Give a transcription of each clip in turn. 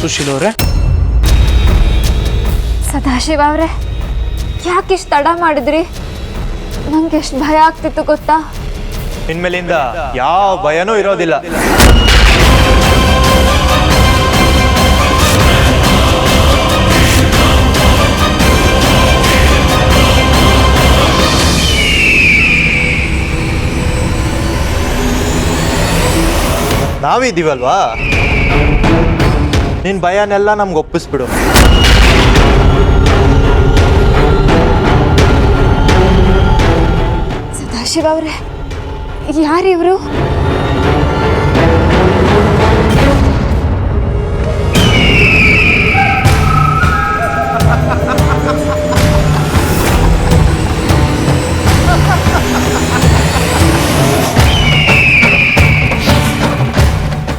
ಸುಶೀಲ್ ಅವರೇ? ಸದಾಶಿವ ಅವರೇ ಯಾಕೆ ಇಷ್ಟು ತಡ ಮಾಡಿದ್ರಿ? ನಂಗೆ ಎಷ್ಟು ಭಯ ಆಗ್ತಿತ್ತು ಗೊತ್ತಾ? ಇನ್ಮೇಲಿಂದ ಯಾವ ಭಯನೂ ಇರೋದಿಲ್ಲ. ನಾವಿದ್ದೀವಲ್ವಾ ನಿನ್ ಭಯನೆಲ್ಲ ನಮ್ಗೆ ಒಪ್ಪಿಸ್ಬಿಡು. ಸದಾಶಿವ ಅವ್ರೆ ಯಾರು ಇವರು?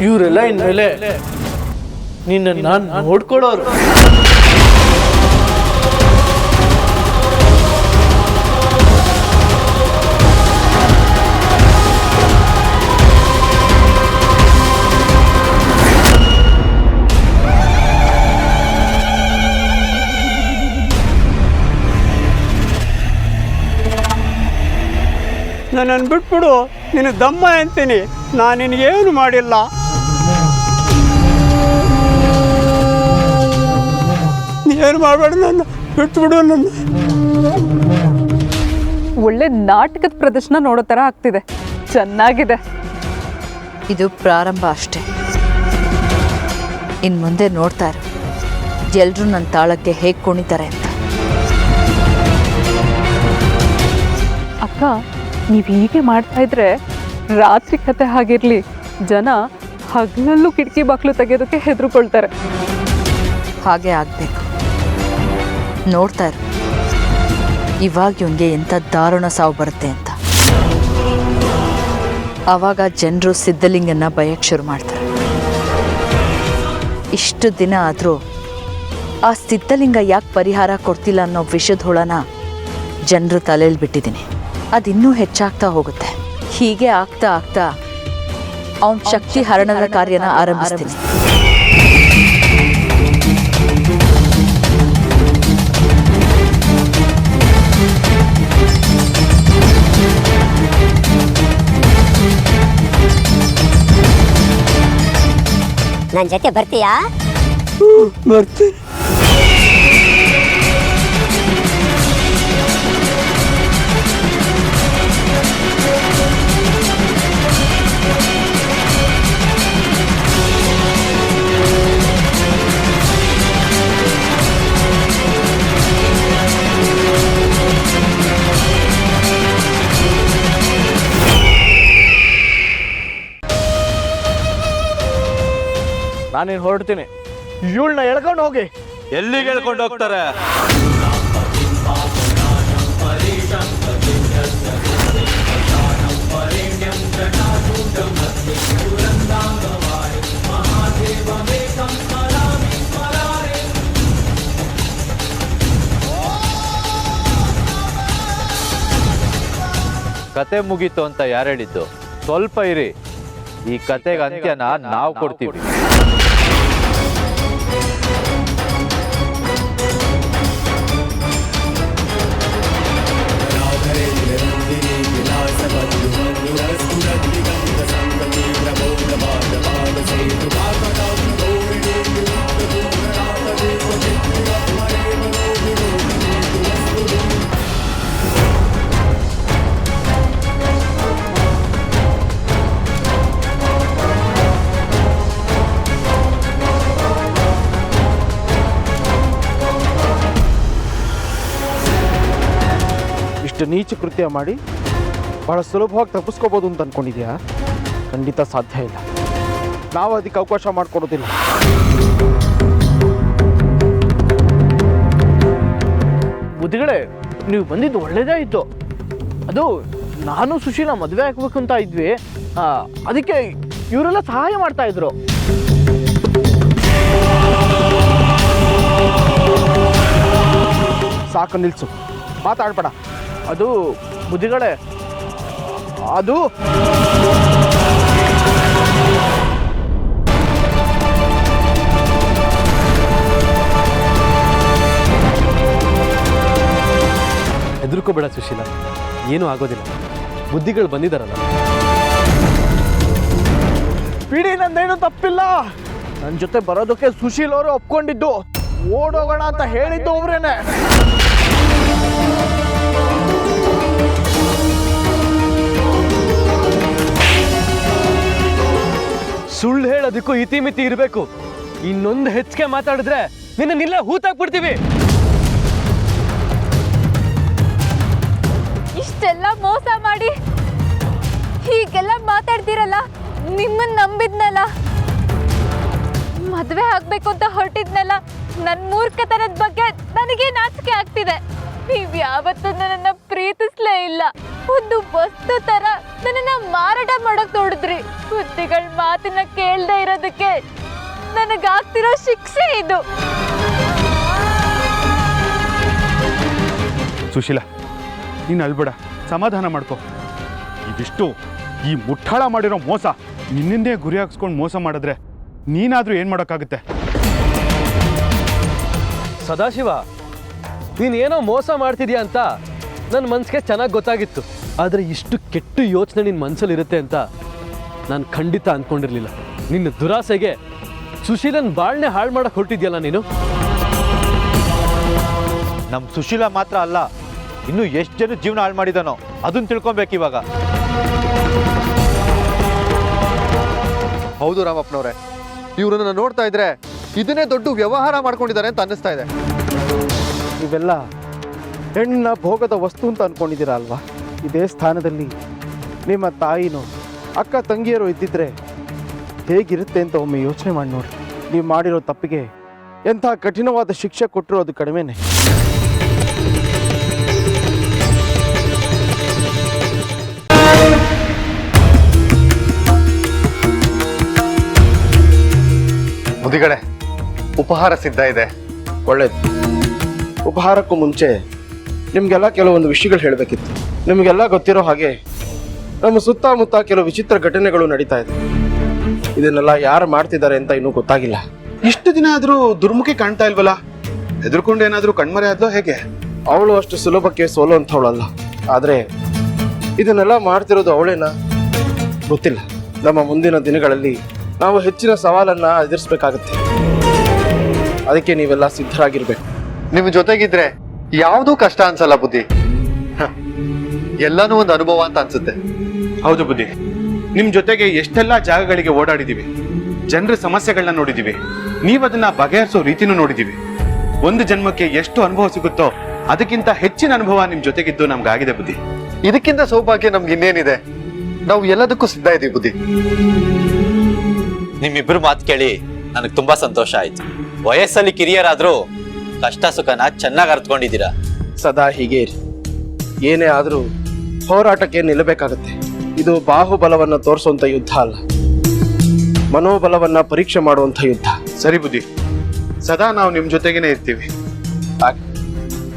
ಇವರೆಲ್ಲ ಇನ್ಮೇಲೆ ನಿನ್ನ ನಾನು ನೋಡ್ಕೊಳ್ಳೋರು ನನ್ನನ್ನು ಬಿಟ್ಬಿಡು. ನಿನ್ನ ದಮ್ಮ ಅಂತೀನಿ. ನಾನು ನಿನಗೇನು ಮಾಡಿಲ್ಲ. ಏನು ಮಾಡಬೇಡ ನನ್ನ? ಬಿಟ್ಬಿಡು ನನ್ನ. ಒಳ್ಳೆ ನಾಟಕದ ಪ್ರದರ್ಶನ ನೋಡೋ ಥರ ಆಗ್ತಿದೆ. ಚೆನ್ನಾಗಿದೆ. ಇದು ಪ್ರಾರಂಭ ಅಷ್ಟೇ. ಇನ್ನು ಮುಂದೆ ನೋಡ್ತಾ ಇರು. ಎಲ್ರೂ ನನ್ನ ತಾಳಕ್ಕೆ ಹೇಗೆ ಕುಣಿತಾರೆ ಅಂತ. ಅಕ್ಕ ನೀವು ಹೀಗೆ ಮಾಡ್ತಾ ಇದ್ರೆ ರಾತ್ರಿ ಕತೆ ಹಾಗಿರ್ಲಿ ಜನ ಹಗಲಲ್ಲೂ ಕಿಟಕಿ ಬಾಕ್ಲು ತೆಗೆಯೋದಕ್ಕೆ ಹೆದರ್ಕೊಳ್ತಾರೆ. ಹಾಗೆ ಆಗಬೇಕು. ನೋಡ್ತಾ ಇರು ಇವಾಗ ಇವನಿಗೆ ಎಂಥ ದಾರುಣ ಸಾವು ಬರುತ್ತೆ ಅಂತ. ಆವಾಗ ಜನರು ಸಿದ್ಧಲಿಂಗನ ಬಯಕ್ಕೆ ಶುರು ಮಾಡ್ತಾರೆ. ಇಷ್ಟು ದಿನ ಆದರೂ ಆ ಸಿದ್ಧಲಿಂಗ ಯಾಕೆ ಪರಿಹಾರ ಕೊಡ್ತಿಲ್ಲ ಅನ್ನೋ ವಿಷದ ಹುಳನ ಜನರು ತಲೆಯಲ್ಲಿ ಬಿಟ್ಟಿದ್ದೀನಿ ಅದಿನ್ನೂ ಹೆಚ್ಚಾಗ್ತಾ ಹೋಗುತ್ತೆ. ಹೀಗೆ ಆಗ್ತಾ ಆಗ್ತಾ ಅವನ ಶಕ್ತಿ ಹರಣದ ಕಾರ್ಯನ ಆರಂಭಿಸ್ತೀನಿ. ನನ್ನ ಜೊತೆ ಬರ್ತೀಯಾ? ಬರ್ತೀನಿ. ನಾನೇನು ಹೊರಡ್ತೀನಿ? ಇವಳನ್ನ ಎಳ್ಕೊಂಡು ಹೋಗಿ. ಎಲ್ಲಿಗೆ ಹೇಳ್ಕೊಂಡು ಹೋಗ್ತಾರೆ? ಕತೆ ಮುಗೀತು ಅಂತ ಯಾರು ಹೇಳಿದ್ದು? ಸ್ವಲ್ಪ ಇರಿ. ಈ ಕತೆಗೆ ಅಂತ್ಯನ ನಾವು ಕೊಡ್ತೀವಿ. ನೀಚ ಕೃತ್ಯ ಮಾಡಿ ಬಹಳ ಸುಲಭವಾಗಿ ತಪ್ಪಿಸ್ಕೋಬೋದು ಅಂತ ಅನ್ಕೊಂಡಿದ್ಯಾ ಖಂಡಿತ ಸಾಧ್ಯ ಇಲ್ಲ. ನಾವು ಅದಕ್ಕೆ ಅವಕಾಶ ಮಾಡಿಕೊಡೋದಿಲ್ಲ. ಬುದ್ಧಿಗಳೇ ನೀವು ಬಂದಿದ್ದು ಒಳ್ಳೇದೇ ಇತ್ತು. ಅದು ನಾನು ಸುಶೀಲ ಮದುವೆ ಆಗ್ಬೇಕು ಅಂತ ಇದ್ವಿ. ಅದಕ್ಕೆ ಇವರೆಲ್ಲ ಸಹಾಯ ಮಾಡ್ತಾ ಇದ್ರು. ಸಾಕು ನಿಲ್ಸು. ಮಾತಾಡ್ಬೇಡ. ಅದು ಮುದಿಗಳೇ ಅದು. ಹೆದರ್ಕೋಬೇಡ ಸುಶೀಲ ಏನೂ ಆಗೋದಿಲ್ಲ. ಬುದ್ಧಿಗಳು ಬಂದಿದ್ದಾರಲ್ಲ ಬಿಡಿ ನಂದೇನು ತಪ್ಪಿಲ್ಲ. ನನ್ನ ಜೊತೆ ಬರೋದಕ್ಕೆ ಸುಶೀಲ್ ಅವರು ಒಪ್ಕೊಂಡಿದ್ದು. ಓಡೋಗೋಣ ಅಂತ ಹೇಳಿದ್ದು ಒಬ್ರೇನೆ ಸುಳ್ಳು ಹೇಳೋದಕ್ಕೂ ಇತಿಮಿತಿ ಇರಬೇಕು. ಇನ್ನೊಂದು ಹೆಚ್ಚಿಗೆ ಮಾತಾಡಿದ್ರೆ ನಿನ್ನ ನಿಲ್ಲ ಹೂತಾಕ್ಬಿಡ್ತೀವಿ. ಇಷ್ಟೆಲ್ಲ ಮೋಸ ಮಾಡಿ ಹೀಗೆಲ್ಲ ಮಾತಾಡ್ತೀರಲ್ಲ ನಿಮ್ಮನ್ನ ನಂಬಿದ್ನಲ್ಲ? ಮದುವೆ ಆಗ್ಬೇಕು ಅಂತ ಹೊರಟಿದ್ನಲ್ಲ ನನ್ನ ಮೂರ್ಖತನದ ಬಗ್ಗೆ ನನಗೆ ನಾಚಿಕೆ ಆಗ್ತಿದೆ. ನೀವ್ ಯಾವತ್ತೂ ನನ್ನ ಪ್ರೀತಿಸ್ಲೇ ಇಲ್ಲ. ಒಂದು ವಸ್ತು ಬುದ್ಧಿಗಳ ಮಾತನ್ನ ಕೇಳ್ದೆ ಇರೋದಕ್ಕೆ ನನಗಾಗ್ತಿರೋ ಶಿಕ್ಷೆ ಇದು. ಸುಶೀಲ ನೀನು ಅಳ್ಬೇಡ. ಸಮಾಧಾನ ಮಾಡ್ಕೋ. ಇದಿಷ್ಟು ಈ ಮುಟ್ಟಾಳ ಮಾಡಿರೋ ಮೋಸ ನಿನ್ನಿಂದೇ ಗುರಿ ಹಾಕ್ಸ್ಕೊಂಡು ಮೋಸ ಮಾಡಿದ್ರೆ ನೀನಾದರೂ ಏನು ಮಾಡೋಕ್ಕಾಗುತ್ತೆ? ಸದಾಶಿವ ನೀನೇನೋ ಮೋಸ ಮಾಡ್ತಿದ್ಯಾ ಅಂತ ನನ್ನ ಮನಸ್ಸಿಗೆ ಚೆನ್ನಾಗಿ ಗೊತ್ತಾಗಿತ್ತು. ಆದರೆ ಇಷ್ಟು ಕೆಟ್ಟ ಯೋಚನೆ ನಿನ್ನ ಮನಸ್ಸಲ್ಲಿರುತ್ತೆ ಅಂತ ನಾನು ಖಂಡಿತ ಅಂದ್ಕೊಂಡಿರಲಿಲ್ಲ ನಿನ್ನ ದುರಾಸೆಗೆ ಸುಶೀಲನ್ ಬಾಳ್ನೆ ಹಾಳು ಮಾಡಕ್ಕೆ ಹೊರಟಿದ್ಯಲ್ಲ ನೀನು? ನಮ್ ಸುಶೀಲ ಮಾತ್ರ ಅಲ್ಲ ಇನ್ನು ಎಷ್ಟು ಜನ ಜೀವನ ಹಾಳು ಮಾಡಿದಾನೋ ಅದನ್ನು ತಿಳ್ಕೊಬೇಕು ಇವಾಗ. ಹೌದು ರಾಮಪ್ಪನವ್ರೆ ಇವ್ರನ್ನ ನೋಡ್ತಾ ಇದ್ರೆ ಇದನ್ನೇ ದೊಡ್ಡ ವ್ಯವಹಾರ ಮಾಡ್ಕೊಂಡಿದ್ದಾರೆ ಅಂತ ಅನ್ನಿಸ್ತಾ ಇದೆ. ಇವೆಲ್ಲ ಹೆಣ್ಣ ಭೋಗದ ವಸ್ತು ಅಂತ ಅನ್ಕೊಂಡಿದ್ದೀರಾ ಅಲ್ವಾ? ಇದೇ ಸ್ಥಾನದಲ್ಲಿ ನಿಮ್ಮ ತಾಯಿನೋ ಅಕ್ಕ ತಂಗಿಯರು ಇದ್ದಿದ್ರೆ ಹೇಗಿರುತ್ತೆ ಅಂತ ಒಮ್ಮೆ ಯೋಚನೆ ಮಾಡಿ ನೋಡಿ ನೀವು ಮಾಡಿರೋ ತಪ್ಪಿಗೆ ಎಂಥ ಕಠಿಣವಾದ ಶಿಕ್ಷೆ ಕೊಟ್ಟರು ಅದು ಕಡಿಮೆನೆ. ಮುದಿಗಡೆ ಉಪಹಾರ ಸಿದ್ಧ ಇದೆ. ಒಳ್ಳೇದು. ಉಪಹಾರಕ್ಕೂ ಮುಂಚೆ ನಿಮಗೆಲ್ಲ ಕೆಲವೊಂದು ವಿಷಯಗಳು ಹೇಳಬೇಕಿತ್ತು. ನಿಮಗೆಲ್ಲ ಗೊತ್ತಿರೋ ಹಾಗೆ ನಮ್ಮ ಸುತ್ತಮುತ್ತ ಕೆಲವು ವಿಚಿತ್ರ ಘಟನೆಗಳು ನಡೀತಾ ಇದೆ. ಇದನ್ನೆಲ್ಲ ಯಾರು ಮಾಡ್ತಿದ್ದಾರೆ ಅಂತ ಇನ್ನೂ ಗೊತ್ತಾಗಿಲ್ಲ. ಇಷ್ಟು ದಿನ ಆದರೂ ದುರ್ಮುಖಿ ಕಾಣ್ತಾ ಇಲ್ವಲ್ಲ? ಹೆದರ್ಕೊಂಡು ಏನಾದರೂ ಕಣ್ಮರೆ ಆದ್ಲೋ ಹೇಗೆ? ಅವಳು ಅಷ್ಟು ಸುಲಭಕ್ಕೆ ಸೋಲುವಂಥವಳಲ್ಲ. ಆದರೆ ಇದನ್ನೆಲ್ಲ ಮಾಡ್ತಿರೋದು ಅವಳೇನಾ? ಗೊತ್ತಿಲ್ಲ. ನಮ್ಮ ಮುಂದಿನ ದಿನಗಳಲ್ಲಿ ನಾವು ಹೆಚ್ಚಿನ ಸವಾಲನ್ನ ಎದುರಿಸ್ಬೇಕಾಗತ್ತೆ. ಅದಕ್ಕೆ ನೀವೆಲ್ಲ ಸಿದ್ಧರಾಗಿರ್ಬೇಕು. ನಿಮ್ ಜೊತೆಗಿದ್ರೆ ಯಾವುದೂ ಕಷ್ಟ ಅನ್ಸಲ್ಲ ಬುದ್ಧಿ. ಎಲ್ಲನೂ ಎಲ್ಲಾನು ಒಂದು ಅನುಭವ ಅಂತ ಅನ್ಸುತ್ತೆ. ಹೌದು ಬುದ್ಧಿ. ನಿಮ್ಮ ಜೊತೆಗೆ ಎಷ್ಟೆಲ್ಲ ಜಾಗಗಳಿಗೆ ಓಡಾಡಿದ್ದೀವಿ ಜನರ ಸಮಸ್ಯೆಗಳನ್ನ ನೋಡಿದ್ದೀವಿ ನೀವು ಅದನ್ನ ಬಗೆಹರಿಸೋ ರೀತಿನೂ ನೋಡಿದ್ದೀವಿ ಒಂದು ಜನ್ಮಕ್ಕೆ ಎಷ್ಟು ಅನುಭವ ಸಿಗುತ್ತೋ ಅದಕ್ಕಿಂತ ಹೆಚ್ಚಿನ ಅನುಭವ ನಿಮ್ ಜೊತೆಗಿದ್ದು ನಮ್ಗಾಗಿದೆ ಬುದ್ಧಿ. ಇದಕ್ಕಿಂತ ಸೌಭಾಗ್ಯ ನಮ್ಗೆ ಇನ್ನೇನಿದೆ? ನಾವು ಎಲ್ಲದಕ್ಕೂ ಸಿದ್ಧ ಇದೀವಿ ಬುದ್ಧಿ. ನಿಮ್ಮಿಬ್ರು ಮಾತು ಕೇಳಿ ನನಗೆ ತುಂಬಾ ಸಂತೋಷ ಆಯ್ತು. ವಯಸ್ಸಲ್ಲಿ ಕಿರಿಯರಾದ್ರೂ ಕಷ್ಟ ಸುಖನ ಚೆನ್ನಾಗಿ ಅರ್ತ್ಕೊಂಡಿದ್ದೀರಾ? ಸದಾ ಹೀಗೆ ಇರಿ. ಏನೇ ಆದರೂ ಹೋರಾಟಕ್ಕೆ ನಿಲ್ಲಬೇಕಾಗತ್ತೆ. ಇದು ಬಾಹುಬಲವನ್ನ ತೋರಿಸುವಂತ ಯುದ್ಧ ಅಲ್ಲ. ಮನೋಬಲವನ್ನ ಪರೀಕ್ಷೆ ಮಾಡುವಂತ ಯುದ್ಧ. ಸರಿ ಬುದ್ಧಿ. ಸದಾ ನಾವು ನಿಮ್ ಜೊತೆಗೇನೆ ಇರ್ತೀವಿ. ಹಾಗೆ.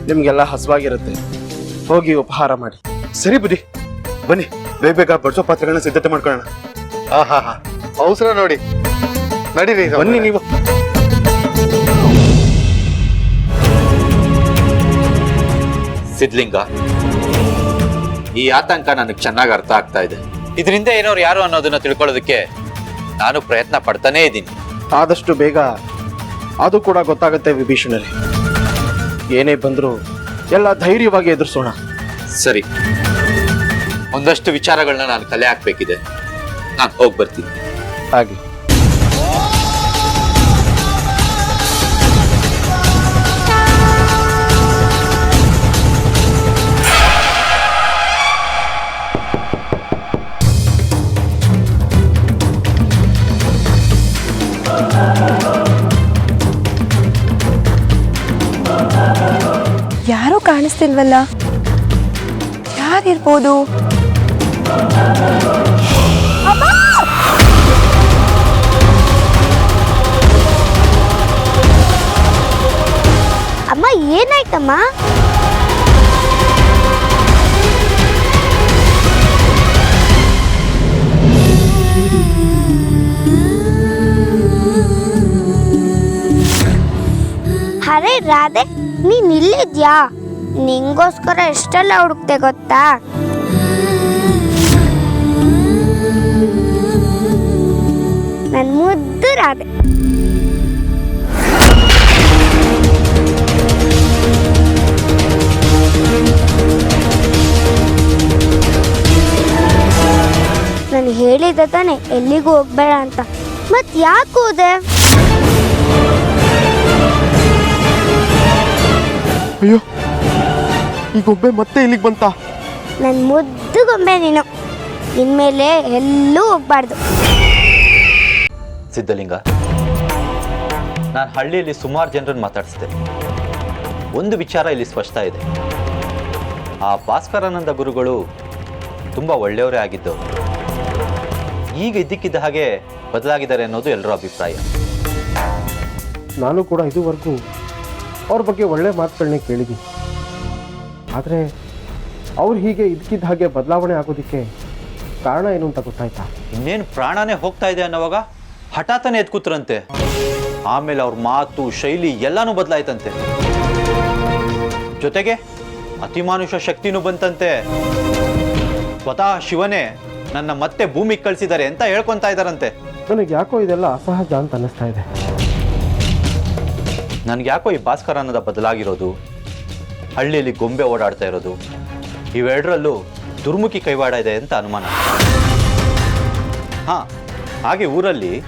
ನಿಮ್ಗೆಲ್ಲ ಹಸುವಾಗಿರುತ್ತೆ. ಹೋಗಿ ಉಪಹಾರ ಮಾಡಿ. ಸರಿ ಬುದ್ಧಿ. ಬನ್ನಿ. ಬೇಗ ಬೇಗ ಬಡಿಸೋ ಪಾತ್ರಗಳನ್ನ ಸಿದ್ಧತೆ ಮಾಡ್ಕೊಳ್ಳೋಣ. ಹಾ ಹಾ ಹಾ. ಅವಸರ ನೋಡಿ. ನಡೀರಿ ಬನ್ನಿ ನೀವು. ಸಿದ್ಲಿಂಗ ಈ ಆತಂಕ ನನಗೆ ಚೆನ್ನಾಗಿ ಅರ್ಥ ಆಗ್ತಾ ಇದೆ. ಇದರಿಂದ ಏನೋರು ಯಾರು ಅನ್ನೋದನ್ನ ತಿಳ್ಕೊಳ್ಳೋದಕ್ಕೆ ನಾನು ಪ್ರಯತ್ನ ಪಡ್ತಾನೇ ಇದ್ದೀನಿ. ಆದಷ್ಟು ಬೇಗ ಅದು ಕೂಡ ಗೊತ್ತಾಗುತ್ತೆ ವಿಭೀಷಣರೇ. ಏನೇ ಬಂದರೂ ಎಲ್ಲ ಧೈರ್ಯವಾಗಿ ಎದುರಿಸೋಣ. ಸರಿ. ಒಂದಷ್ಟು ವಿಚಾರಗಳನ್ನ ನಾನು ಕಲೆ ಹಾಕ್ಬೇಕಿದೆ. ನಾನು ಹೋಗಿ ಬರ್ತೀನಿ. ಹಾಗೆ. ಕಾಣಿಸ್ತಿಲ್ವಲ್ಲ ಯಾರಿರ್ಬೋದು ಅಮ್ಮ ಏನಾಯ್ತಮ್ಮ ಅರೆ ರಾಧೆ ನೀನ್ ಇಲ್ಲಿದ್ಯಾ ನಿಂಗೋಸ್ಕರ ಎಷ್ಟೆಲ್ಲ ಹುಡುಕ್ತೆ ಗೊತ್ತಾ? ನನ್ನ ಮುದ್ದು ರಾಧೆ. ನಾನು ಹೇಳಿದ ತಾನೆ, ಎಲ್ಲಿಗೂ ಹೋಗ್ಬೇಡ ಅಂತ. ಮತ್ ಯಾಕೆ ಹೋದೆ? ಅಯ್ಯೋ ಈಗ ಗೊಂಬೆ ಮತ್ತೆ ಇಲ್ಲಿಗೆ ಬಂತ? ನನ್ನ ಮುದ್ದು ಗೊಂಬೆ ನೀನು. ಇನ್ಮೇಲೆ ಎಲ್ಲೂ ಹೋಗ್ಬಾರ್ದು. ಸಿದ್ಧಲಿಂಗ ನಾನು ಹಳ್ಳಿಯಲ್ಲಿ ಸುಮಾರು ಜನರನ್ನು ಮಾತಾಡಿಸಿದೆ. ಒಂದು ವಿಚಾರ ಇಲ್ಲಿ ಸ್ಪಷ್ಟ ಇದೆ. ಆ ಭಾಸ್ಕರಾನಂದ ಗುರುಗಳು ತುಂಬ ಒಳ್ಳೆಯವರೇ ಆಗಿದ್ದು ಈಗ ಇದ್ದಕ್ಕಿದ್ದ ಹಾಗೆ ಬದಲಾಗಿದ್ದಾರೆ ಅನ್ನೋದು ಎಲ್ಲರ ಅಭಿಪ್ರಾಯ. ನಾನು ಕೂಡ ಇದುವರೆಗೂ ಅವ್ರ ಬಗ್ಗೆ ಒಳ್ಳೆ ಮಾತುಗಳನ್ನೇ ಕೇಳಿದ್ದೀನಿ. ಆದರೆ ಅವ್ರು ಹೀಗೆ ಇದಕ್ಕಿದ್ದ ಹಾಗೆ ಬದಲಾವಣೆ ಆಗೋದಕ್ಕೆ ಕಾರಣ ಏನು ಅಂತ ಗೊತ್ತಾಯ್ತಾ? ಇನ್ನೇನು ಪ್ರಾಣನೇ ಹೋಗ್ತಾ ಇದೆ ಅನ್ನೋವಾಗ ಹಠಾತನೇ ಎದ್ಕೂತ್ರಂತೆ ಆಮೇಲೆ ಅವ್ರ ಮಾತು ಶೈಲಿ ಎಲ್ಲಾನು ಬದಲಾಯ್ತಂತೆ. ಜೊತೆಗೆ ಅತಿಮಾನುಷ ಶಕ್ತಿನೂ ಬಂತಂತೆ. ಸ್ವತಃ ಶಿವನೇ ನನ್ನ ಮತ್ತೆ ಭೂಮಿಗೆ ಕಳಿಸಿದ್ದಾರೆ ಅಂತ ಹೇಳ್ಕೊಂತಾ ಇದ್ದಾರಂತೆ. ನನಗೆ ಯಾಕೋ ಇದೆಲ್ಲ ಅಸಹಜ ಅಂತ ಅನ್ನಿಸ್ತಾ ಇದೆ. ನನಗೆ ಯಾಕೋ ಈ ಭಾಸ್ಕರ ಅನ್ನೋದ ಬದಲಾಗಿರೋದು ಹಳ್ಳಿಯಲ್ಲಿ ಗೊಂಬೆ ಓಡಾಡ್ತಾ ಇರೋದು. ಇವೆರಡರಲ್ಲೂ ದುರ್ಮುಖಿ ಕೈವಾಡ ಇದೆ ಅಂತ ಅನುಮಾನ. ಹಾ, ಹಾಗೆ ಊರಲ್ಲಿ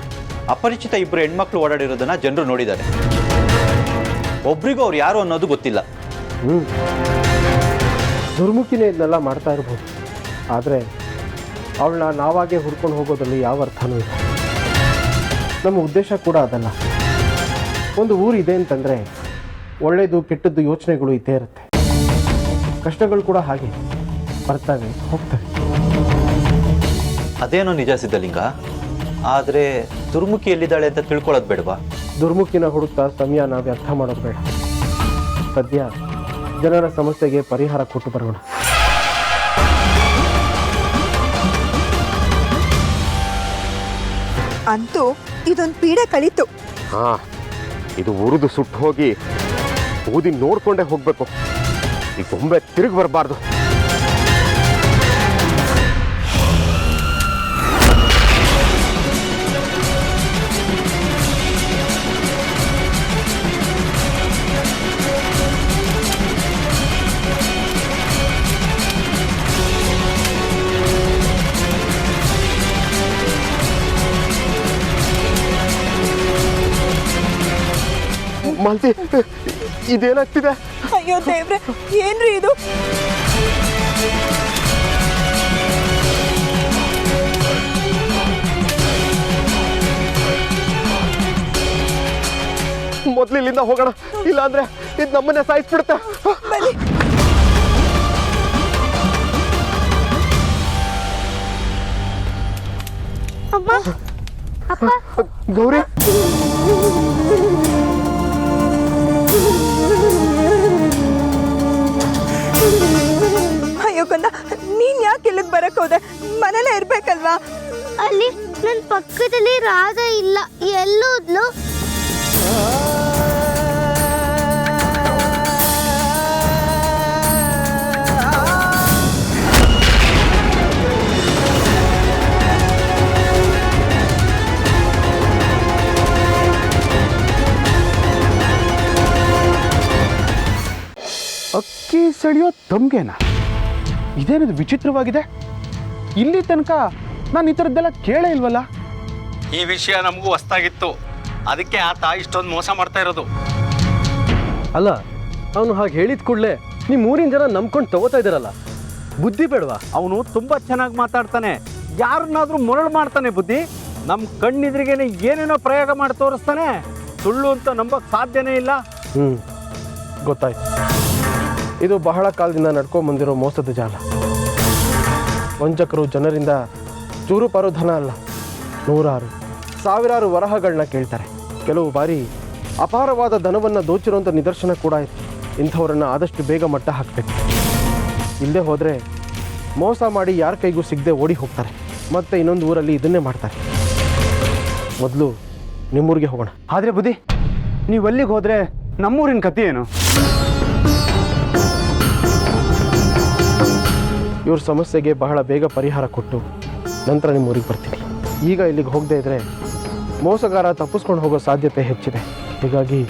ಅಪರಿಚಿತ ಇಬ್ಬರು ಹೆಣ್ಮಕ್ಳು ಓಡಾಡಿರೋದನ್ನ ಜನರು ನೋಡಿದ್ದಾರೆ. ಒಬ್ರಿಗೂ ಅವ್ರು ಯಾರು ಅನ್ನೋದು ಗೊತ್ತಿಲ್ಲ. ಹ್ಞೂ ದುರ್ಮುಖಿನೇ ಇದನ್ನೆಲ್ಲ ಮಾಡ್ತಾ ಇರ್ಬೋದು. ಆದರೆ ಅವಳನ್ನ ನಾವಾಗೆ ಹುಡ್ಕೊಂಡು ಹೋಗೋದ್ರಲ್ಲಿ ಯಾವ ಅರ್ಥನೂ ಇಲ್ಲ. ನಮ್ಮ ಉದ್ದೇಶ ಕೂಡ ಅದಲ್ಲ. ಒಂದು ಊರಿದೆ ಅಂತಂದರೆ ಒಳ್ಳೆಯದು ಕೆಟ್ಟದ್ದು ಯೋಚನೆಗಳು ಇದ್ದೇ ಇರುತ್ತೆ. ಕಷ್ಟಗಳು ಕೂಡ ಹಾಗೆ ಬರ್ತವೆ ಹೋಗ್ತವೆ. ಅದೇನೋ ನಿಜ ಸಿದ್ಧಲಿಂಗ? ಆದರೆ ದುರ್ಮುಖಿ ಎಲ್ಲಿದ್ದಾಳೆ ಅಂತ ತಿಳ್ಕೊಳ್ಳೋದು ಬೇಡವಾ? ದುರ್ಮುಖಿನ ಹುಡುಕ್ತಾ ನಾವು ಅರ್ಥ ಮಾಡೋದು ಬೇಡ. ಸದ್ಯ ಜನರ ಸಮಸ್ಯೆಗೆ ಪರಿಹಾರ ಕೊಟ್ಟು ಬರೋಣ. ಅಂತೂ ಇದೊಂದು ಪೀಡೆ ಕಳೀತು. ಹಾ ಇದು ಉರಿದು ಸುಟ್ಟು ಹೋಗಿ ಊದಿ ನೋಡ್ಕೊಂಡೇ ಹೋಗ್ಬೇಕು ಈ ಗೊಂಬೆ ತಿರುಗಿ ಬರಬಾರ್ದು ಮಾಲ್ತಿ ಇದೇನಾಗ್ತಿದೆ ಅಯ್ಯೋ ದೇವ್ರೆ ಏನ್ರಿ ಇದು? ಮೊದ್ಲು ಇಲ್ಲಿಂದ ಹೋಗೋಣ. ಇಲ್ಲಾಂದ್ರೆ ಇದು ನಮ್ಮನ್ನೇ ಸಾಯಿಸ್ಬಿಡುತ್ತೆ. ಅಮ್ಮ ಅಪ್ಪ. ಗೌರಿ? ಅಯ್ಯೋ ಕಂದ ನೀನ್ ಯಾಕೆ ಇಲ್ಲಿಗೆ ಬರಕ್ ಹೋದೆ? ಮನೇಲೆ ಇರ್ಬೇಕಲ್ವಾ? ಅಲ್ಲಿ ನನ್ನ ಪಕ್ಕದಲ್ಲಿ ರಾಧ ಇಲ್ಲ ಎಲ್ಲೋದ್ಲು. ಸೆಳೆಯೋ ತಮ್ಗೇನ ಇದೇನಿದು ವಿಚಿತ್ರವಾಗಿದೆ? ಇಲ್ಲಿ ತನಕ ನಾನು ಈ ಥರದ್ದೆಲ್ಲ ಕೇಳೇ ಇಲ್ವಲ್ಲ? ಈ ವಿಷಯ ನಮಗೂ ಹೊಸ್ತಾಗಿತ್ತು. ಅದಕ್ಕೆ ಆತ ಇಷ್ಟೊಂದು ಮೋಸ ಮಾಡ್ತಾ ಇರೋದು. ಅಲ್ಲ ಅವನು ಹಾಗೆ ಹೇಳಿದ ಕೂಡಲೇ ನಿಮ್ಮ ಊರಿನ ಜನ ನಂಬ್ಕೊಂಡು ತಗೋತಾ ಇದ್ದಾರಲ್ಲ ಬುದ್ಧಿ ಬೇಡವಾ? ಅವನು ತುಂಬ ಚೆನ್ನಾಗಿ ಮಾತಾಡ್ತಾನೆ. ಯಾರನ್ನಾದರೂ ಮರಳು ಮಾಡ್ತಾನೆ ಬುದ್ಧಿ. ನಮ್ಮ ಕಣ್ಣಿದ್ರಿಗೇನೇ ಏನೇನೋ ಪ್ರಯೋಗ ಮಾಡಿ ತೋರಿಸ್ತಾನೆ. ಸುಳ್ಳು ಅಂತ ನಂಬಕ್ಕೆ ಸಾಧ್ಯನೇ ಇಲ್ಲ. ಹ್ಞೂ ಗೊತ್ತಾಯ್ತು. ಇದು ಬಹಳ ಕಾಲದಿಂದ ನಡ್ಕೊಂಡು ಬಂದಿರೋ ಮೋಸದ ಜಾಲ. ವಂಚಕರು ಜನರಿಂದ ಚೂರು ಪಾರು ಧನ ಅಲ್ಲ. ನೂರಾರು, ಸಾವಿರಾರು ವರಹಗಳನ್ನ ಕೇಳ್ತಾರೆ. ಕೆಲವು ಬಾರಿ ಅಪಾರವಾದ ಧನವನ್ನು ದೋಚಿರುವಂಥ ನಿದರ್ಶನ ಕೂಡ ಇತ್ತು ಇಂಥವ್ರನ್ನ ಆದಷ್ಟು ಬೇಗ ಮಟ್ಟ ಹಾಕಬೇಕು. ಇಲ್ಲದೆ ಹೋದರೆ ಮೋಸ ಮಾಡಿ ಯಾರ ಕೈಗೂ ಸಿಗದೆ ಓಡಿ ಹೋಗ್ತಾರೆ. ಮತ್ತೆ ಇನ್ನೊಂದು ಊರಲ್ಲಿ ಇದನ್ನೇ ಮಾಡ್ತಾರೆ. ಮೊದಲು ನಿಮ್ಮೂರಿಗೆ ಹೋಗೋಣ. ಆದರೆ ಬುದ್ಧಿ, ನೀವು ಅಲ್ಲಿಗೆ ಹೋದರೆ ನಮ್ಮೂರಿನ ಕತೆ ಏನು? ಇವ್ರ ಸಮಸ್ಯೆಗೆ ಬಹಳ ಬೇಗ ಪರಿಹಾರ ಕೊಟ್ಟು ನಂತರ ನಿಮ್ಮ ಊರಿಗೆ ಬರ್ತೀನಿ. ಈಗ ಇಲ್ಲಿಗೆ ಹೋಗದೇ ಇದ್ದರೆ ಮೋಸಗಾರ ತಪ್ಪಿಸ್ಕೊಂಡು ಹೋಗೋ ಸಾಧ್ಯತೆ ಹೆಚ್ಚಿದೆ. ಹೀಗಾಗಿ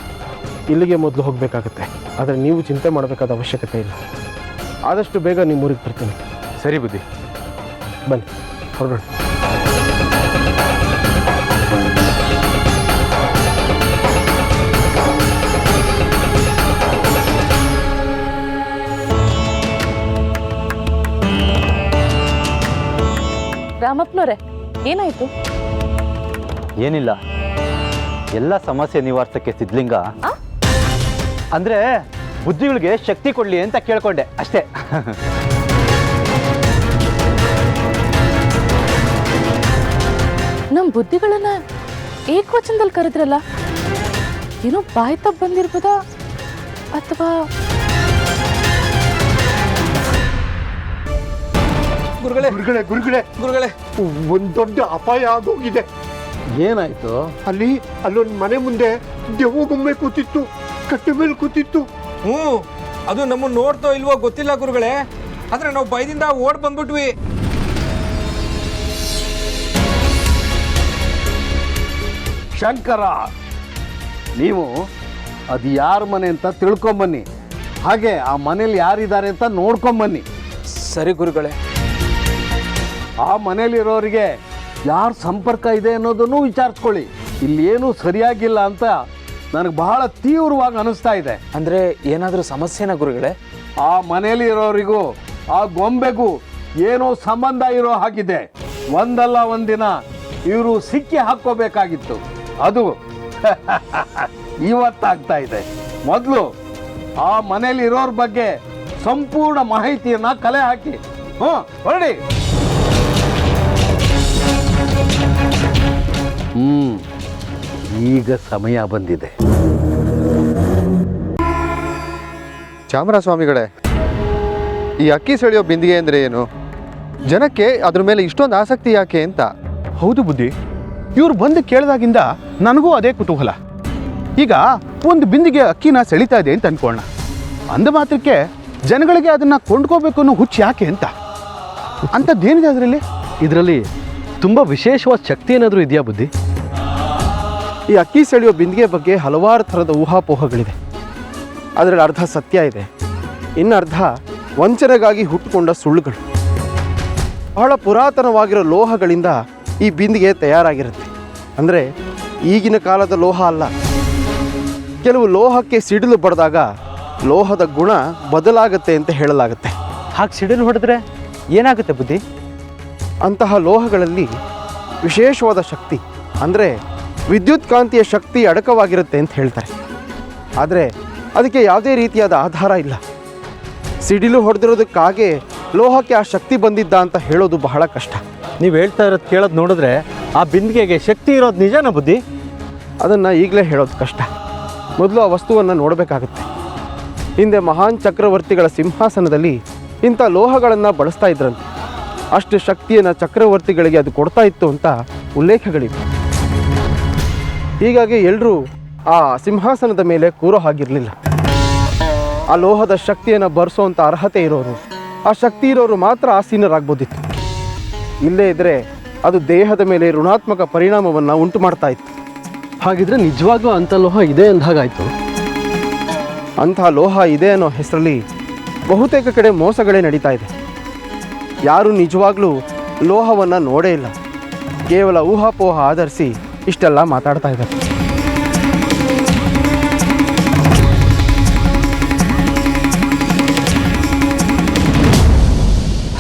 ಇಲ್ಲಿಗೆ ಮೊದಲು ಹೋಗಬೇಕಾಗತ್ತೆ. ಆದರೆ ನೀವು ಚಿಂತೆ ಮಾಡಬೇಕಾದ ಅವಶ್ಯಕತೆ ಇಲ್ಲ. ಆದಷ್ಟು ಬೇಗ ನಿಮ್ಮ ಊರಿಗೆ ಬರ್ತೀನಿ. ಸರಿ ಬುದ್ಧಿ. ಬನ್ನಿ ಹೊರಡೋಣ. ರಾಮಪ್ಪನವ್ರೆ ಏನಾಯ್ತು? ಏನಿಲ್ಲ. ಎಲ್ಲ ಸಮಸ್ಯೆ ನಿವಾರಿಸಕ್ಕೆ ಸಿದ್ಲಿಂಗ ಅಂದ್ರೆ ಬುದ್ಧಿಗಳಿಗೆ ಶಕ್ತಿ ಕೊಡ್ಲಿ ಅಂತ ಕೇಳ್ಕೊಂಡೆ ಅಷ್ಟೇ. ನಮ್ಮ ಬುದ್ಧಿಗಳನ್ನ ಏಕವಚನದಲ್ಲಿ ಕರೆದ್ರಲ್ಲ? ಏನೋ ಬಾಯ್ತಾ ಬಂದಿರ್ಬೋದಾ? ಅಥವಾ ಗುರುಗಳೇ ಗುರುಗಳೇ ಗುರುಗಳೇ. ಗುರುಗಳೇ. ಒಂದು ದೊಡ್ಡ ಅಪಾಯ ಆಗೋಗಿದೆ. ಏನಾಯ್ತು? ಅಲ್ಲಿ ಅಲ್ಲೊಂದು ಮನೆ ಮುಂದೆ ದೆವ್ವ ಗೊಂಬೆ ಕೂತಿತ್ತು ಕಟ್ಟೆ ಮೇಲೆ ಕೂತಿತ್ತು. ಹ್ಞೂ ಅದು ನಮ್ಮನ್ನ ನೋಡ್ತೋ ಇಲ್ವೋ ಗೊತ್ತಿಲ್ಲ ಗುರುಗಳೇ ಆದ್ರೆ ನಾವು ಭಯದಿಂದ ಓಡ್ ಬಂದ್ಬಿಟ್ವಿ. ಶಂಕರ ನೀವು ಅದು ಯಾರ ಮನೆ ಅಂತ ತಿಳ್ಕೊಂಬನ್ನಿ. ಹಾಗೆ ಆ ಮನೇಲಿ ಯಾರಿದ್ದಾರೆ ಅಂತ ನೋಡ್ಕೊಂಬನ್ನಿ. ಸರಿ ಗುರುಗಳೇ. ಆ ಮನೇಲಿರೋರಿಗೆ ಯಾರ ಸಂಪರ್ಕ ಇದೆ ಅನ್ನೋದನ್ನು ವಿಚಾರಿಸ್ಕೊಳ್ಳಿ. ಇಲ್ಲಿ ಏನೂ ಸರಿಯಾಗಿಲ್ಲ ಅಂತ ನನಗೆ ಬಹಳ ತೀವ್ರವಾಗಿ ಅನಿಸ್ತಾ ಇದೆ. ಅಂದರೆ ಏನಾದರೂ ಸಮಸ್ಯೆನ ಗುರುಗಳೇ? ಆ ಮನೇಲಿ ಇರೋರಿಗೂ ಆ ಗೊಂಬೆಗೂ ಏನೋ ಸಂಬಂಧ ಇರೋ ಹಾಗಿದೆ. ಒಂದಲ್ಲ ಒಂದಿನ ಇವರು ಸಿಕ್ಕಿ ಹಾಕೋಬೇಕಾಗಿತ್ತು ಅದು ಇವತ್ತಾಗ್ತಾ ಇದೆ. ಮೊದಲು ಆ ಮನೇಲಿ ಇರೋರ ಬಗ್ಗೆ ಸಂಪೂರ್ಣ ಮಾಹಿತಿಯನ್ನು ಕಲೆ ಹಾಕಿ. ಹ್ಞೂ ಹೊರಡಿ. ಹ್ಮ್. ಈಗ ಸಮಯ ಬಂದಿದೆ. ಚಾಮರಾಸ್ವಾಮಿಗಳೇ ಈ ಅಕ್ಕಿ ಸೆಳೆಯೋ ಬಿಂದಿಗೆ ಅಂದರೆ ಏನು? ಜನಕ್ಕೆ ಅದ್ರ ಮೇಲೆ ಇಷ್ಟೊಂದು ಆಸಕ್ತಿ ಯಾಕೆ ಅಂತ? ಹೌದು ಬುದ್ಧಿ. ಇವ್ರು ಬಂದು ಕೇಳಿದಾಗಿಂದ ನನಗೂ ಅದೇ ಕುತೂಹಲ. ಈಗ ಒಂದು ಬಿಂದಿಗೆ ಅಕ್ಕಿನ ಸೆಳಿತಾ ಇದೆ ಅಂತ ಅನ್ಕೊಳ್ಳೋಣ ಅಂದ ಮಾತ್ರಕ್ಕೆ ಜನಗಳಿಗೆ ಅದನ್ನ ಕೊಂಡ್ಕೋಬೇಕು ಅನ್ನೋ ಹುಚ್ಚು ಯಾಕೆ ಅಂತ? ಅಂಥದ್ದೇನಿದೆ ಅದರಲ್ಲಿ? ಇದರಲ್ಲಿ ತುಂಬ ವಿಶೇಷವಾದ ಶಕ್ತಿ ಏನಾದರೂ ಇದೆಯಾ ಬುದ್ಧಿ? ಈ ಅಕ್ಕಿ ಸೆಳೆಯುವ ಬಿಂದಿಗೆ ಬಗ್ಗೆ ಹಲವಾರು ಥರದ ಊಹಾಪೋಹಗಳಿದೆ ಅದರಲ್ಲಿ ಅರ್ಧ ಸತ್ಯ ಇದೆ. ಇನ್ನು ಅರ್ಧ ವಂಚನೆಗಾಗಿ ಹುಟ್ಟುಕೊಂಡ ಸುಳ್ಳುಗಳು. ಬಹಳ ಪುರಾತನವಾಗಿರೋ ಲೋಹಗಳಿಂದ ಈ ಬಿಂದಿಗೆ ತಯಾರಾಗಿರುತ್ತೆ. ಅಂದರೆ ಈಗಿನ ಕಾಲದ ಲೋಹ ಅಲ್ಲ. ಕೆಲವು ಲೋಹಕ್ಕೆ ಸಿಡಿಲು ಬಡಿದಾಗ ಲೋಹದ ಗುಣ ಬದಲಾಗುತ್ತೆ ಅಂತ ಹೇಳಲಾಗುತ್ತೆ. ಹಾಗೆ ಸಿಡಿಲು ಹೊಡೆದ್ರೆ ಏನಾಗುತ್ತೆ ಬುದ್ಧಿ? ಅಂತಹ ಲೋಹಗಳಲ್ಲಿ ವಿಶೇಷವಾದ ಶಕ್ತಿ ಅಂದರೆ ವಿದ್ಯುತ್ ಕಾಂತಿಯ ಶಕ್ತಿ ಅಡಕವಾಗಿರುತ್ತೆ ಅಂತ ಹೇಳ್ತಾರೆ. ಆದರೆ ಅದಕ್ಕೆ ಯಾವುದೇ ರೀತಿಯಾದ ಆಧಾರ ಇಲ್ಲ. ಸಿಡಿಲು ಹೊಡೆದಿರೋದಕ್ಕಾಗೆ ಲೋಹಕ್ಕೆ ಆ ಶಕ್ತಿ ಬಂದಿದ್ದ ಅಂತ ಹೇಳೋದು ಬಹಳ ಕಷ್ಟ. ನೀವು ಹೇಳ್ತಾ ಇರೋದು ಕೇಳೋದು ನೋಡಿದ್ರೆ ಆ ಬಿಂದಿಗೆಗೆ ಶಕ್ತಿ ಇರೋದು ನಿಜನ ಬುದ್ಧಿ? ಅದನ್ನು ಈಗಲೇ ಹೇಳೋದು ಕಷ್ಟ. ಮೊದಲು ಆ ವಸ್ತುವನ್ನು ನೋಡಬೇಕಾಗುತ್ತೆ. ಹಿಂದೆ ಮಹಾನ್ ಚಕ್ರವರ್ತಿಗಳ ಸಿಂಹಾಸನದಲ್ಲಿ ಇಂಥ ಲೋಹಗಳನ್ನು ಬಳಸ್ತಾ ಇದ್ರಂತೆ. ಅಷ್ಟು ಶಕ್ತಿಯನ್ನು ಚಕ್ರವರ್ತಿಗಳಿಗೆ ಅದು ಕೊಡ್ತಾ ಇತ್ತು ಅಂತ ಉಲ್ಲೇಖಗಳಿವೆ. ಹೀಗಾಗಿ ಎಲ್ಲರೂ ಆ ಸಿಂಹಾಸನದ ಮೇಲೆ ಕೂರೋ ಹಾಗಿರಲಿಲ್ಲ. ಆ ಲೋಹದ ಶಕ್ತಿಯನ್ನು ಬರೆಸೋವಂಥ ಅರ್ಹತೆ ಇರೋರು, ಆ ಶಕ್ತಿ ಇರೋರು ಮಾತ್ರ ಆಸೀನರಾಗ್ಬೋದಿತ್ತು. ಇಲ್ಲೇ ಇದ್ದರೆ ಅದು ದೇಹದ ಮೇಲೆ ಋಣಾತ್ಮಕ ಪರಿಣಾಮವನ್ನು ಉಂಟು ಮಾಡ್ತಾ ಇತ್ತು. ಹಾಗಿದ್ರೆ ನಿಜವಾಗ್ಲೂ ಅಂಥ ಲೋಹ ಇದೆ ಅಂದ ಅಂತಹ ಅಂಥ ಲೋಹ ಇದೆ ಅನ್ನೋ ಹೆಸರಲ್ಲಿ ಬಹುತೇಕ ಕಡೆ ಮೋಸಗಳೇ ನಡೀತಾ ಇದೆ. ಯಾರೂ ನಿಜವಾಗ್ಲೂ ಲೋಹವನ್ನು ನೋಡೇ ಇಲ್ಲ. ಕೇವಲ ಊಹಾಪೋಹ ಆಧರಿಸಿ ಇಷ್ಟೆಲ್ಲ ಮಾತಾಡ್ತಾ ಇದ್ದಾರೆ.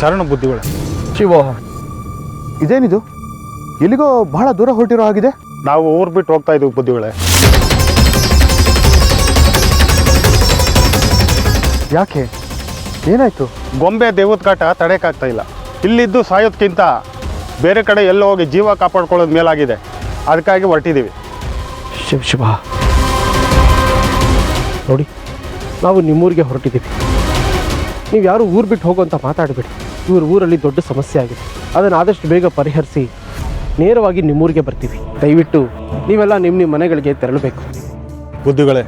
ಶರಣ ಬುದ್ಧಿಗಳು. ಶಿವೋಹ ಇದೇನಿದು? ಎಲ್ಲಿಗೋ ಬಹಳ ದೂರ ಹೊರಟಿರೋ ಆಗಿದೆ ನಾವು ಊರ್ ಬಿಟ್ಟು ಹೋಗ್ತಾ ಇದ್ದೀವಿ ಬುದ್ಧಿಗಳೇ. ಯಾಕೆ? ಏನಾಯ್ತು? ಗೊಂಬೆ ದೇವದ ಕಾಟ ತಡೆಯಕ್ಕಾಗ್ತಾ ಇಲ್ಲ. ಇಲ್ಲಿದ್ದು ಸಾಯೋದ್ಕಿಂತ ಬೇರೆ ಕಡೆ ಎಲ್ಲೋ ಹೋಗಿ ಜೀವ ಕಾಪಾಡ್ಕೊಳ್ಳೋದು ಮೇಲಾಗಿದೆ. ಅದಕ್ಕಾಗಿ ಹೊರಟಿದ್ದೀವಿ. ಶಿವ ಶಿವ. ನೋಡಿ ನಾವು ನಿಮ್ಮೂರಿಗೆ ಹೊರಟಿದ್ದೀವಿ. ನೀವು ಯಾರು ಊರು ಬಿಟ್ಟು ಹೋಗೋ ಅಂತ ಮಾತಾಡಬೇಡಿ. ಇವ್ರ ಊರಲ್ಲಿ ದೊಡ್ಡ ಸಮಸ್ಯೆ ಆಗಿದೆ. ಅದನ್ನು ಆದಷ್ಟು ಬೇಗ ಪರಿಹರಿಸಿ ನೇರವಾಗಿ ನಿಮ್ಮೂರಿಗೆ ಬರ್ತೀವಿ. ದಯವಿಟ್ಟು ನೀವೆಲ್ಲ ನಿಮ್ಮ ನಿಮ್ಮ ಮನೆಗಳಿಗೆ ತೆರಳಬೇಕು. ಬುದ್ಧಿಗಳೇ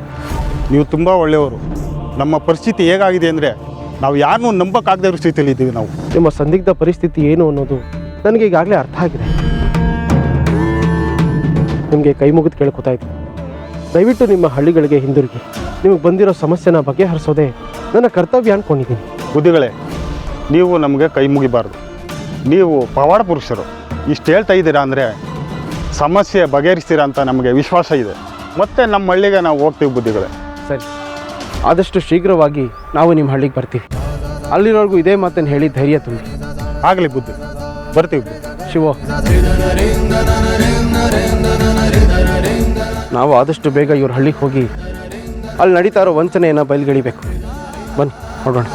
ನೀವು ತುಂಬ ಒಳ್ಳೆಯವರು. ನಮ್ಮ ಪರಿಸ್ಥಿತಿ ಹೇಗಾಗಿದೆ ಅಂದರೆ ನಾವು ಯಾರನ್ನೂ ನಂಬಕ್ಕಾಗದೇ ಇರೋ ಸ್ಥಿತಿಯಲ್ಲಿ ಇದ್ದೀವಿ ನಾವು. ನಿಮ್ಮ ಸಂದಿಗ್ಧ ಪರಿಸ್ಥಿತಿ ಏನು ಅನ್ನೋದು ನನಗೆ ಈಗಾಗಲೇ ಅರ್ಥ ಆಗಿದೆ. ನಿಮಗೆ ಕೈ ಮುಗಿದು ಕೇಳ್ಕೊತಾ ಇದ್ದೀನಿ. ದಯವಿಟ್ಟು ನಿಮ್ಮ ಹಳ್ಳಿಗಳಿಗೆ ಹಿಂದಿರುಗಿ. ನಿಮಗೆ ಬಂದಿರೋ ಸಮಸ್ಯೆನ ಬಗೆಹರಿಸೋದೇ ನನ್ನ ಕರ್ತವ್ಯ ಅಂದ್ಕೊಂಡಿದ್ದೀನಿ ಬುದ್ಧಿಗಳೇ ನೀವು ನಮಗೆ ಕೈ ಮುಗಿಬಾರ್ದು. ನೀವು ಪವಾಡ ಪುರುಷರು. ಇಷ್ಟು ಹೇಳ್ತಾ ಇದ್ದೀರಾ ಅಂದರೆ ಸಮಸ್ಯೆ ಬಗೆಹರಿಸ್ತೀರಾ ಅಂತ ನಮಗೆ ವಿಶ್ವಾಸ ಇದೆ. ಮತ್ತೆ ನಮ್ಮ ಹಳ್ಳಿಗೆ ನಾವು ಹೋಗ್ತೀವಿ ಬುದ್ಧಿಗಳೇ. ಸರಿ. ಆದಷ್ಟು ಶೀಘ್ರವಾಗಿ ನಾವು ನಿಮ್ಮ ಹಳ್ಳಿಗೆ ಬರ್ತೀವಿ. ಅಲ್ಲಿರೋರ್ಗೂ ಇದೇ ಮಾತನ್ನು ಹೇಳಿ ಧೈರ್ಯ ತುಂಬಿ. ಆಗಲಿ ಬುದ್ಧಿ. ಬರ್ತೀವಿ ಶಿವೋ ಶಿವ. ನಾವು ಆದಷ್ಟು ಬೇಗ ಇವ್ರ ಹಳ್ಳಿಗೆ ಹೋಗಿ ಅಲ್ಲಿ ನಡೀತಾ ಇರೋ ವಂಚನೆಯನ್ನು ಬಯಲ್ಗೆಳಿಬೇಕು. ಬನ್ನಿ ನೋಡೋಣ.